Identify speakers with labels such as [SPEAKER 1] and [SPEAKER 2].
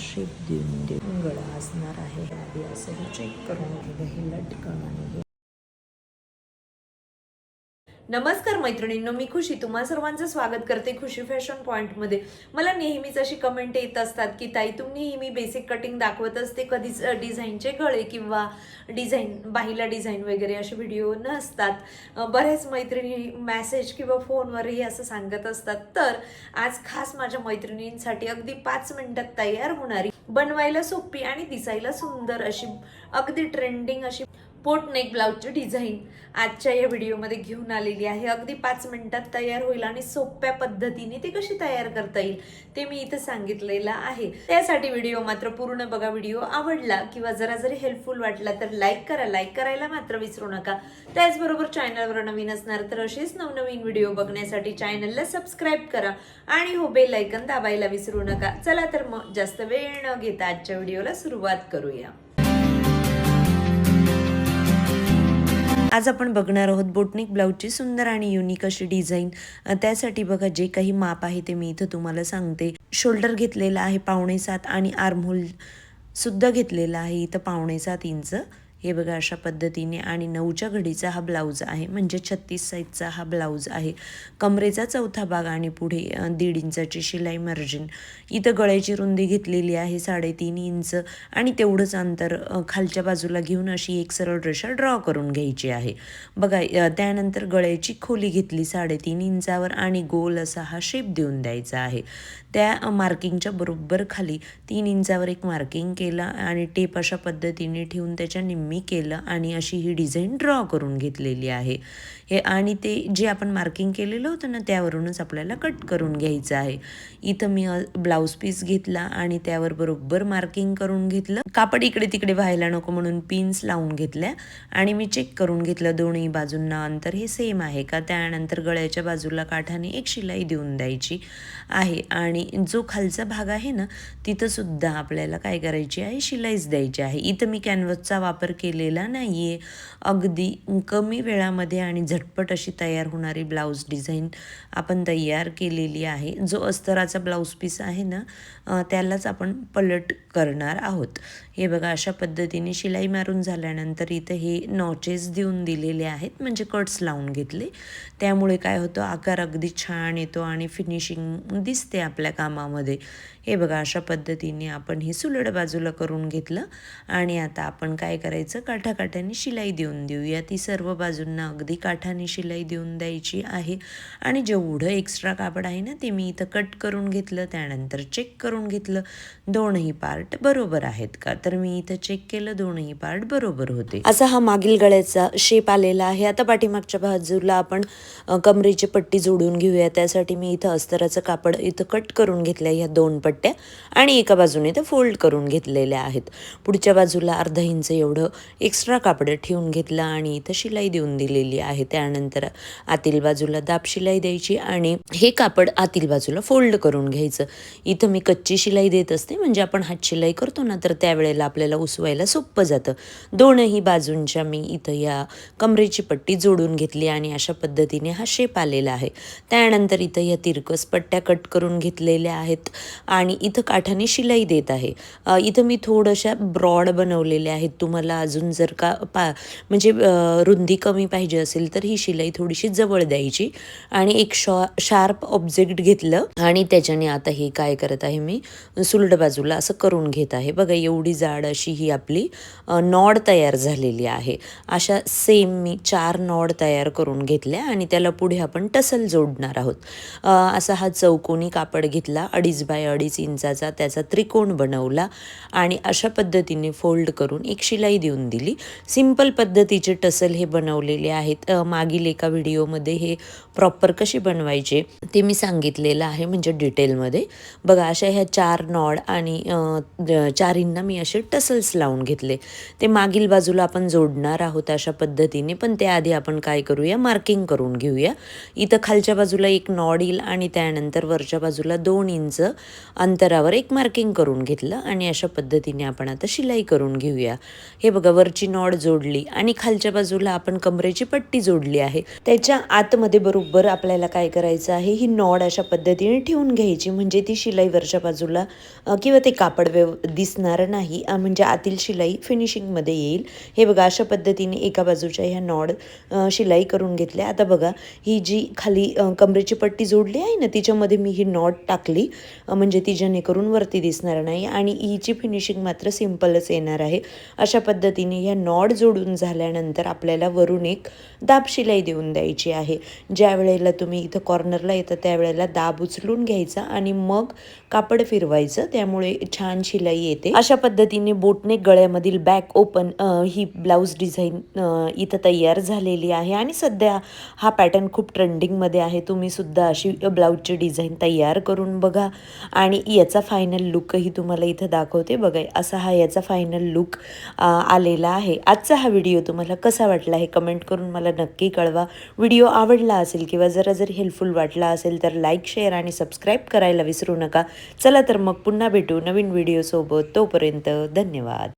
[SPEAKER 1] Shape देऊन देऊन गळा असणार आहे. आधी असंही चेक करून घ्या. हे लटकन आणि हे
[SPEAKER 2] नमस्कार मैत्रिणींनो मी खुशी. तुम्हा सर्वांचं स्वागत करते खुशी फॅशन पॉईंटमध्ये मला नेहमीच अशी कमेंट येत असतात की ताई तुम्ही नेहमी बेसिक कटिंग दाखवत असते. कधीच डिझाईनचे गळे किंवा डिझाईन बाहीला डिझाईन वगैरे असे व्हिडिओ नसतात. बऱ्याच मैत्रिणी मॅसेज किंवा फोनवरही असं सांगत असतात. तर आज खास माझ्या मैत्रिणींसाठी अगदी पाच मिनिटात तयार होणारी बनवायला सोपी आणि दिसायला सुंदर अशी अगदी ट्रेंडिंग अशी पोट नेक ब्लाऊजची डिझाईन आजच्या या व्हिडिओमध्ये घेऊन आलेली आहे. अगदी पाच मिनिटात तयार होईल आणि सोप्या पद्धतीने ती कशी तयार करता येईल ते मी इथं सांगितलेलं आहे. त्यासाठी व्हिडिओ मात्र पूर्ण बघा. व्हिडिओ आवडला किंवा जरा जरी हेल्पफुल वाटला तर लाईक करा. लाईक करायला मात्र विसरू नका. त्याचबरोबर चॅनलवर नवीन असणार तर असेच नवनवीन व्हिडिओ बघण्यासाठी चॅनलला सबस्क्राईब करा आणि हो बेल ऐकन दाबायला विसरू नका. चला तर मग जास्त वेळ न घेता आजच्या व्हिडिओला सुरुवात करूया.
[SPEAKER 1] आज आपण बघणार आहोत बोटनिक ब्लाऊजची सुंदर आणि युनिक अशी डिझाईन त्यासाठी बघा जे काही माप आहे ते मी इथं तुम्हाला सांगते. शोल्डर घेतलेला आहे पावणे सात आणि आर्महोल सुद्धा घेतलेला आहे इथं पावणे सात इंच. हे बघा अशा पद्धतीने आणि नऊच्या घडीचा हा ब्लाऊज आहे. म्हणजे छत्तीस साईजचा हा ब्लाऊज आहे. कमरेचा चौथा भाग आणि पुढे दीड इंचाची शिलाई मार्जिन इथं गळ्याची रुंदी घेतलेली आहे साडेतीन इंच आणि तेवढंच अंतर खालच्या बाजूला घेऊन अशी एक सरळ रेषा ड्रॉ करून घ्यायची आहे. बघा त्यानंतर गळ्याची खोली घेतली साडेतीन इंचावर आणि गोल असा हा शेप देऊन द्यायचा आहे. त्या मार्किंगच्या बरोबर खाली तीन इंचावर एक मार्किंग केलं आणि टेप अशा पद्धतीने ठेवून त्याच्या निम्म मी केलं आणि अशी ही डिझाईन ड्रॉ करून घेतलेली आहे. हे आणि ते जे आपण मार्किंग केलेलं होतं ना त्यावरूनच आपल्याला कट करून घ्यायचं आहे. इथं मी ब्लाऊज पीस घेतला आणि त्यावर बरोबर मार्किंग करून घेतलं. कापड इकडे तिकडे व्हायला नको म्हणून पिन्स लावून घेतल्या आणि मी चेक करून घेतलं. दोन्ही बाजूंना अंतर हे सेम आहे का? त्यानंतर गळ्याच्या बाजूला काठाने एक शिलाई देऊन द्यायची आहे. आणि जो खालचा भाग आहे ना तिथं सुद्धा आपल्याला काय करायची आहे? शिलाईच द्यायची आहे. इथं मी कॅनव्हसचा वापर केलेला नाही आहे अगदी कमी वेळामध्ये आणि झटपट अशी तयार होणारी ब्लाऊज डिझाईन आपण तयार केलेली आहे. जो अस्तराचा ब्लाऊज पीस आहे ना त्यालाच आपण पलट करणार आहोत. हे बघा अशा पद्धतीने शिलाई मारून झाल्यानंतर इथं हे नॉचेस देऊन दिलेले आहेत म्हणजे कट्स लावून घेतले. त्यामुळे काय होतं आकार अगदी छान येतो आणि फिनिशिंग दिसते आपल्या कामामध्ये. हे बघा अशा पद्धतीने आपण हे सुलड बाजूला करून घेतलं आणि आता आपण काय करायचं काठाकाठाने शिलाई देऊन देऊया. ती सर्व बाजूंना अगदी काठाने शिलाई देऊन द्यायची आहे. आणि जेवढं एक्स्ट्रा कापड आहे ना ते मी इथं कट करून घेतलं त्यानंतर चेक करून घेतलं. दोनही पार्ट बरोबर आहेत का? तर मी इथं चेक केलं दोनही पार्ट बरोबर होते. असा हा मागील गळ्याचा शेप आलेला आहे. आता पाठीमागच्या बाजूला आपण कमरेची पट्टी जोडून घेऊया. त्यासाठी मी इथं अस्तराचं कापड इथं कट करून घेतलं ह्या दोन पट्ट्या. आणि एका बाजूने ते फोल्ड करून घेतलेल्या आहेत. पुढच्या बाजूला अर्धा इंच एवढं एक्स्ट्रा कापड ठेवून घेतलं आणि इथं शिलाई देऊन दिलेली आहे. त्यानंतर आतील बाजूला दाब शिलाई द्यायची आणि हे कापड आतील बाजूला फोल्ड करून घ्यायचं. इथं मी कच्ची शिलाई देत असते म्हणजे आपण हात शिलाई करतो ना तर त्यावेळेला आपल्याला उसवायला सोपं जातं. दोनही बाजूंच्या मी इथं या कमरेची पट्टी जोडून घेतली आणि अशा पद्धतीने हा शेप आलेला आहे. त्यानंतर इथं या तिरकस पट्ट्या कट करून घेतलेल्या आहेत आणि इथं काठाने शिलाई देत आहे. इथं मी थोड्याशा ब्रॉड बनवलेल्या आहेत. तुम्हाला अजून जर का पा म्हणजे रुंदी कमी पाहिजे असेल तर ही शिलाई थोडीशी जवळ द्यायची. आणि एक शॉ शार्प ऑब्जेक्ट घेतलं आणि त्याच्याने आता हे काय करत आहे मी सुलड बाजूला असं करून घेत आहे. बघा एवढी जाड अशी ही आपली नॉड तयार झालेली आहे. अशा सेम मी चार नॉड तयार करून घेतल्या आणि त्याला पुढे आपण टसल जोडणार आहोत. असा हा चौकोनी कापड घेतला अडीच बाय अडीच इंचाचा त्याचा त्रिकोण बनवला आणि अशा पद्धतीने फोल्ड करून एक शिलाई देऊन दिली. सिंपल पद्धतीचे टसल हे बनवलेले आहेत. मागील एका व्हिडिओमध्ये हे प्रॉपर कसे बनवायचे ते मी सांगितलेलं आहे म्हणजे डिटेलमध्ये बघा अशा ह्या चार नॉड आणि चारींना मी असे टसल्स लावून घेतले. ते मागील बाजूला आपण जोडणार आहोत अशा पद्धतीने पण त्याआधी आपण काय करूया? मार्किंग करून घेऊया. इथं खालच्या बाजूला एक नॉड येईल आणि त्यानंतर वरच्या बाजूला दोन इंच अंतरावर एक मार्किंग करून घेतलं आणि अशा पद्धतीने आपण आता शिलाई करून घेऊया. हे बघा वरची नॉड जोडली आणि खालच्या बाजूला आपण कमरेची पट्टी जोडली आहे. त्याच्या आतमध्ये बरोबर आपल्याला काय करायचं आहे? ही नॉड अशा पद्धतीने ठेवून घ्यायची. म्हणजे ती शिलाई वरच्या बाजूला किंवा ते कापड व्यव दिसणार नाही. म्हणजे आतील शिलाई फिनिशिंगमध्ये येईल. हे बघा अशा पद्धतीने एका बाजूच्या ह्या नॉड शिलाई करून घेतल्या. आता बघा ही जी खाली कमरेची पट्टी जोडली आहे ना तिच्यामध्ये मी ही नॉट टाकली. म्हणजे ती जेणेकरून वरती दिसणार नाही. आणि हिची फिनिशिंग मात्र सिम्पलच येणार आहे. अशा पद्धती पद्धतीने ह्या नॉड जोडून झाल्यानंतर आपल्याला वरून एक दाब शिलाई देऊन द्यायची आहे. ज्या वेळेला तुम्ही इथं कॉर्नरला येतं त्यावेळेला दाब उचलून घ्यायचा आणि मग कापड फिरवायचं त्यामुळे छान शिलाई येते. अशा पद्धतीने बोटने गळ्यामधील बॅक ओपन ही ब्लाऊज डिझाईन इथं तयार झालेली आहे. आणि सध्या हा पॅटर्न खूप ट्रेंडिंगमध्ये आहे. तुम्ही सुद्धा अशी ब्लाऊजची डिझाईन तयार करून बघा. आणि याचा फायनल लुकही तुम्हाला इथं दाखवते. बघा असा हा याचा फायनल लुक आलेला आहे. आजचा हा व्हिडिओ तुम्हाला कसा वाटला हे कमेंट करून मला नक्की कळवा. व्हिडिओ आवडला असेल किंवा जरा जर हेल्पफुल वाटला असेल तर लाईक शेअर आणि सबस्क्राईब करायला विसरू नका. चला तर मग पुन्हा भेटू नवीन व्हिडिओसोबत तोपर्यंत धन्यवाद.